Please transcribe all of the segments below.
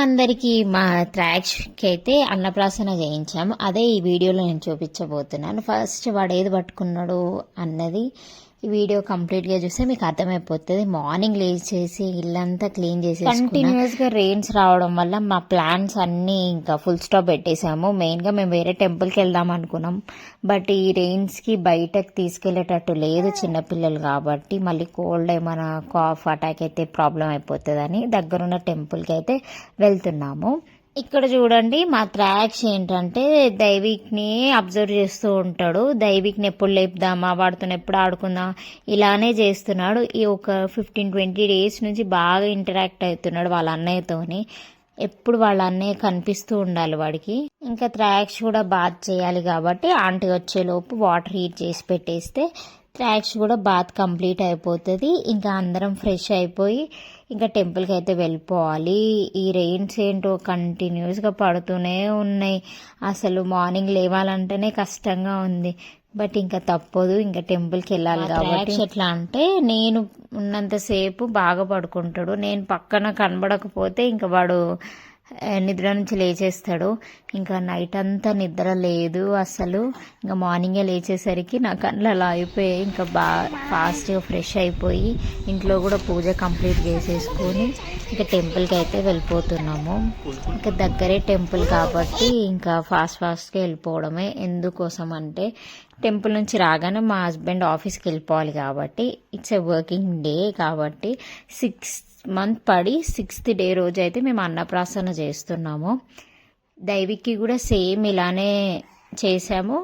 అందరికీ మా ట్రాక్స్కి అయితే అన్నప్రాసన చేయించాము. అదే ఈ వీడియోలో నేను చూపించబోతున్నాను. ఫస్ట్ వాడు ఏది పట్టుకున్నాడు అన్నది. ఈ వీడియో కంప్లీట్గా చూస్తే మీకు అర్థమైపోతుంది. మార్నింగ్ లేచేసి ఇల్లంతా క్లీన్ చేసి కంటిన్యూస్గా రెయిన్స్ రావడం వల్ల మా ప్లాన్స్ అన్ని ఇంకా ఫుల్ స్టాప్ పెట్టేశాము. మెయిన్గా మేము వేరే టెంపుల్కి వెళ్దాం అనుకున్నాం. బట్ ఈ రెయిన్స్కి బయటకు తీసుకెళ్ళేటట్టు లేదు చిన్నపిల్లలు కాబట్టి. మళ్ళీ కోల్డ్ ఏమైనా కాఫ్ అటాక్ అయితే ప్రాబ్లం అయిపోతుందని దగ్గరున్న టెంపుల్కి అయితే వెళ్తున్నాము. ఇక్కడ చూడండి మా ట్రాక్స్ ఏంటంటే దైవిక్ని అబ్జర్వ్ చేస్తూ ఉంటాడు. దైవిక్ని ఎప్పుడు లేపుదామా? వాడితో ఎప్పుడు ఆడుకుందాం ఇలానే చేస్తున్నాడు. ఈ ఒక ఫిఫ్టీన్ ట్వంటీ డేస్ నుంచి బాగా ఇంటరాక్ట్ అవుతున్నాడు వాళ్ళ అన్నయ్యతోని. ఎప్పుడు వాళ్ళ అన్నయ్య కనిపిస్తూ ఉండాలి వాడికి. ఇంకా ట్రాక్స్ కూడా బాత్ చేయాలి కాబట్టి ఆంటీ వచ్చేలోపు వాటర్ హీట్ చేసి పెట్టేస్తే త్రాక్స్ కూడా బాత్ కంప్లీట్ అయిపోతుంది. ఇంకా అందరం ఫ్రెష్ అయిపోయి ఇంకా టెంపుల్కి అయితే వెళ్ళిపోవాలి. ఈ రెయిన్స్ ఏంటో కంటిన్యూస్గా పడుతూనే ఉన్నాయి. అసలు మార్నింగ్ లేవాలంటేనే కష్టంగా ఉంది. బట్ ఇంకా తప్పదు. ఇంకా టెంపుల్కి వెళ్ళాలి కాబట్టి. ఎట్లా అంటే నేను ఉన్నంతసేపు బాగా పడుకుంటాడు. నేను పక్కన కనబడకపోతే ఇంకా వాడు నిద్ర నుంచి లేచేస్తాడు. ఇంకా నైట్ అంతా నిద్ర లేదు అసలు. ఇంకా మార్నింగే లేచేసరికి నా కళ్ళు అలా అయిపోయాయి ఇంకా బాగా ఫాస్ట్గా ఫ్రెష్ అయిపోయి ఇంట్లో కూడా పూజ కంప్లీట్ చేసేసుకొని ఇంకా టెంపుల్కి అయితే వెళ్ళిపోతున్నాము. ఇంకా దగ్గరే టెంపుల్ కాబట్టి ఇంకా ఫాస్ట్ ఫాస్ట్గా వెళ్ళిపోవడమే ఎందుకోసం అంటే టెంపుల్ నుంచి రాగానే మా హస్బెండ్ ఆఫీస్కి వెళ్ళిపోవాలి కాబట్టి. ఇట్స్ ఎ వర్కింగ్ డే కాబట్టి సిక్స్ మంత్ పడి సిక్స్త్ డే రోజు అయితే మేము అన్నప్రాసన చేస్తున్నాము. దైవికి కూడా సేమ్ ఇలానే చేసాము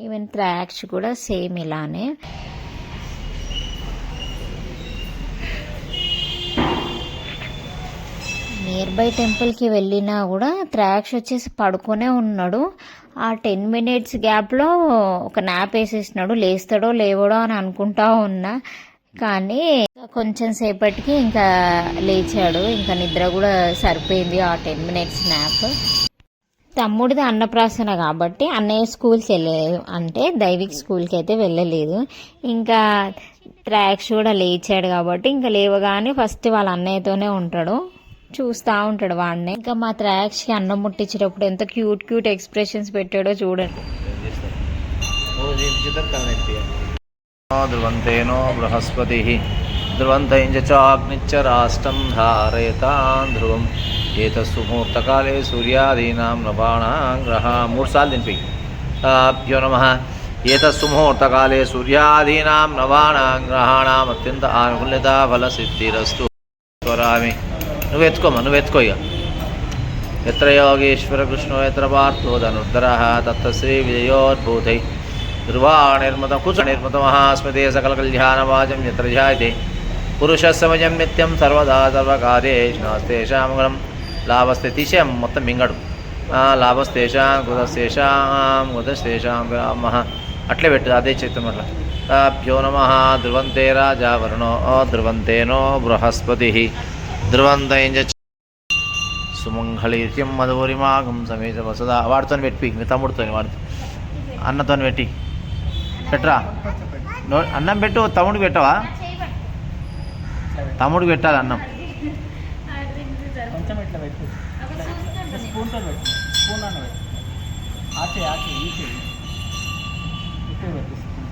ఈవెన్ త్రాక్ష కూడా సేమ్ ఇలానే. నియర్ బై టెంపుల్కి వెళ్ళినా కూడా త్రాక్ష వచ్చేసి పడుకునే ఉన్నాడు. ఆ టెన్ మినిట్స్ గ్యాప్లో ఒక నాప్ వేసేసినాడు. లేస్తాడో లేవడో అని అనుకుంటా ఉన్నా. కానీ కొంచెం సేపటికి ఇంకా లేచాడు. ఇంకా నిద్ర కూడా సరిపోయింది ఆ టెన్ మినిట్స్ నాప్. తమ్ముడిది అన్నప్రాసన కాబట్టి అన్నయ్య స్కూల్కి వెళ్ళలేదు అంటే దైవిక్ స్కూల్కి అయితే వెళ్ళలేదు. ఇంకా ట్రాక్స్ కూడా లేచాడు కాబట్టి ఇంకా లేవగానే ఫస్ట్ వాళ్ళ అన్నయ్యతోనే ఉంటాడు. చూస్తూ ఉంటాడు వాడిని. ఇంకా మా త్రాక్స్కి అన్నం ముట్టించేటప్పుడు ఎంత క్యూట్ క్యూట్ ఎక్స్ప్రెషన్స్ పెట్టాడో చూడండి. ధ్రువంతేనో బృహస్పతి. ధ్రువంతం చాగ్నిచ్చ రాష్ట్రం ధారయతాన్ ధ్రువం. ఏతస్సు ముహూర్తకాలే సూర్యాదీనాం నవాణాం గ్రహ. మూడు సార్లు తినిపి. భ్యో నమ. ఏతస్సు ముహూర్తకాలే సూర్యాదీనాం నవాణాం గ్రహాణాం అత్యంత ఆనుకూల్యత ఫల సిద్ధిరస్తు స్వరామి. నువ్వు ఎత్తుకోమా నువ్వు ఎత్తుకో ఇక. ఎత్ర యోగేశ్వర కృష్ణో ఎత్ర పార్థో ధనుర్ధర తత్శ్రీ విజయోద్భూతై. ధ్రువాణిర్మతం కుచ నిర్మతమహాస్మతే సకల ఎత్ర యత్ర ధ్యాయతే పురుష సమయం నిత్యం సర్వదా సర్వకార్యేష్ణాస్తేషాం మంగళం లాభస్తే తీసేయం మొత్తం మింగడు. లాభస్తేషాం కుతస్తేషాం కుతస్తేషాం మహ అట్లే పెట్టు అదే చేద్దాం అట్లా భ్యో నమ ధ్రువంతే రాజా వరుణో ధ్రువంతేనో బృహస్పతి. ధ్రువంతైంజ సుమంగళీత్యం మధురిమాగం సమేత వసదా. వాడితో పెట్టి మీ తమ్ముడితో వాడితో. అన్నతో పెట్టి. పెట్టరా అన్నం పెట్టు తమ్ముడు పెట్టవా? తమ్ముడికి పెట్టాలి అన్నం. కొంచెం ఇట్లా పెట్టు. స్పూన్తో పెట్టు. స్పూన్ అన్న పెట్టు. ఆచే ఆచే ఈ చెయ్యి ఇక్కడ పెట్టు స్పూన్.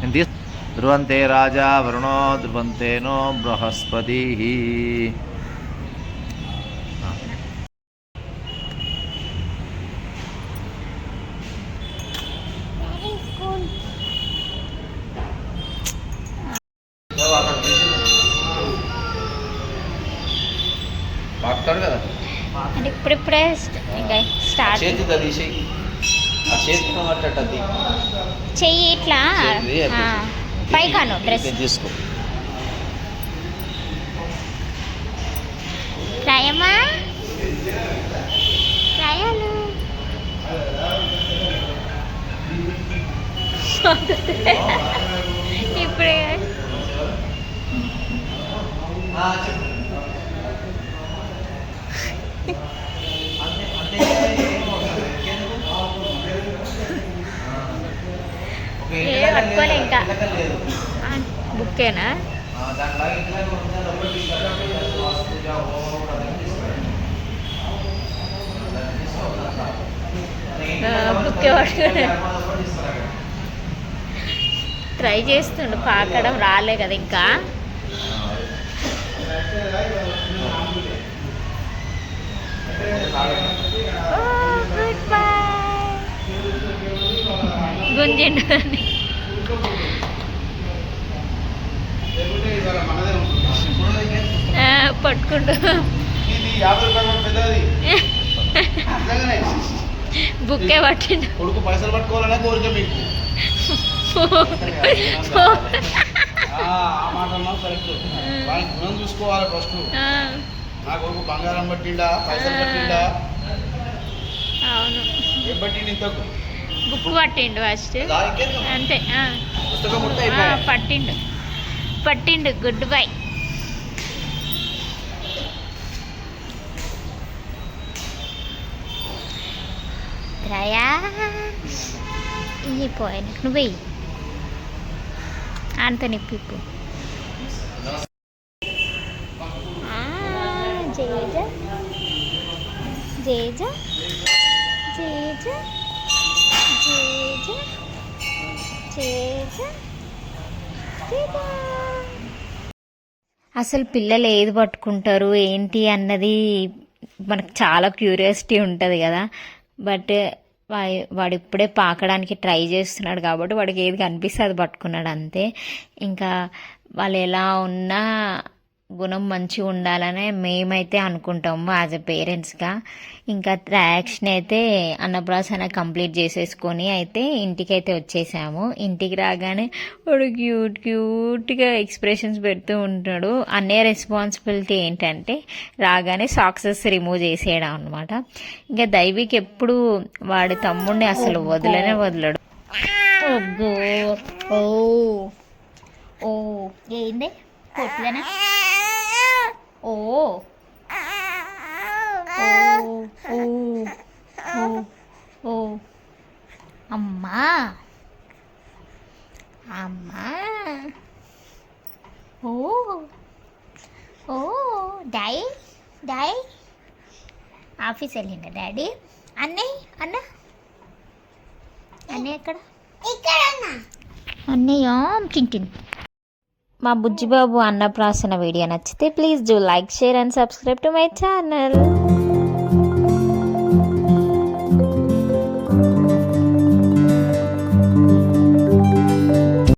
నేను తీస్ ధ్రువంతే రాజా వరుణో ధ్రువంతేనో బృహస్పతి పాకుతాడు కదా అంటే ఇప్పుడిప్పుడే స్ట్- ఇంకా స్టార్ట్ తీసి చెయ్యి ఇట్లా పైకాను డ్రెస్ తీసుకో. రాయమ్మా? రాయాలు. ఇప్పుడే. పట్టుకోలే ఇంకా. బుక్కేనా? బుక్ పట్టుకుని. ట్రై చేస్తుండు పాకడం రాలే కదా ఇంకా. గుంజిండు అని. ఆ, పట్టుకుంటూ. బుక్కే పట్టిండు. కొడుకు పైసలు పట్టుకోవాలనే కోరిక మీకు. ఆ ఆ మాట అన్నావు కరెక్ట్. వాడి గుణం చూసుకోవాలి ఫస్ట్. నా కొడుకు బంగారం పట్టిండా పైసలు పట్టిండా? అవును. ఏం పట్టిండి ఇంతకు? బుక్ పట్టిండు ఫస్ట్? అంతే. పుస్తకం. పట్టిండు. పట్టిండు. Good bye. రయా ఈ పోయిన నువ్వు అంత నిప్పిప్పు ఆ, జేజ జేజ జేజ జేజ అసలు పిల్లలు ఏది పట్టుకుంటారు ఏంటి అన్నది మనకు చాలా క్యూరియాసిటీ ఉంటుంది కదా. బట్ వా- వాడు ఇప్పుడే పాకడానికి ట్రై చేస్తున్నాడు కాబట్టి వాడికి ఏది కనిపిస్తే అది పట్టుకున్నాడు అంతే. ఇంకా వాళ్ళు ఎలా ఉన్నా గుణం మంచిగా ఉండాలనే మేమైతే అనుకుంటాము యాజ్ ఎ పేరెంట్స్గా ఇంకా ట్రాక్షన్ అయితే అన్నప్రాసన కంప్లీట్ చేసేసుకొని అయితే ఇంటికైతే వచ్చేసాము. ఇంటికి రాగానే వాడు క్యూట్ క్యూట్గా ఎక్స్ప్రెషన్స్ పెడుతూ ఉంటాడు. అన్నే రెస్పాన్సిబిలిటీ ఏంటంటే రాగానే సాక్సెస్ రిమూవ్ చేసేయడం అనమాట ఇంకా దైవికి ఎప్పుడు వాడి తమ్ముడిని అసలు వదలనే వదలడు. ఓ. ఓ. ఏంది? కొట్లనా? ఓ ఓ ఓ ఓ ఓ అమ్మా అమ్మా ఓ ఓ డాయ్ డాయ్ ఆఫీస్ వెళ్ళిండ డాడీ? అన్నయ్య అన్న? అన్నయ్య ఎక్కడ? అన్నయ్య చింటిన్ మా బుజ్జిబాబు అన్నప్రాసన వీడియో నచ్చితే please do like share and subscribe to my channel.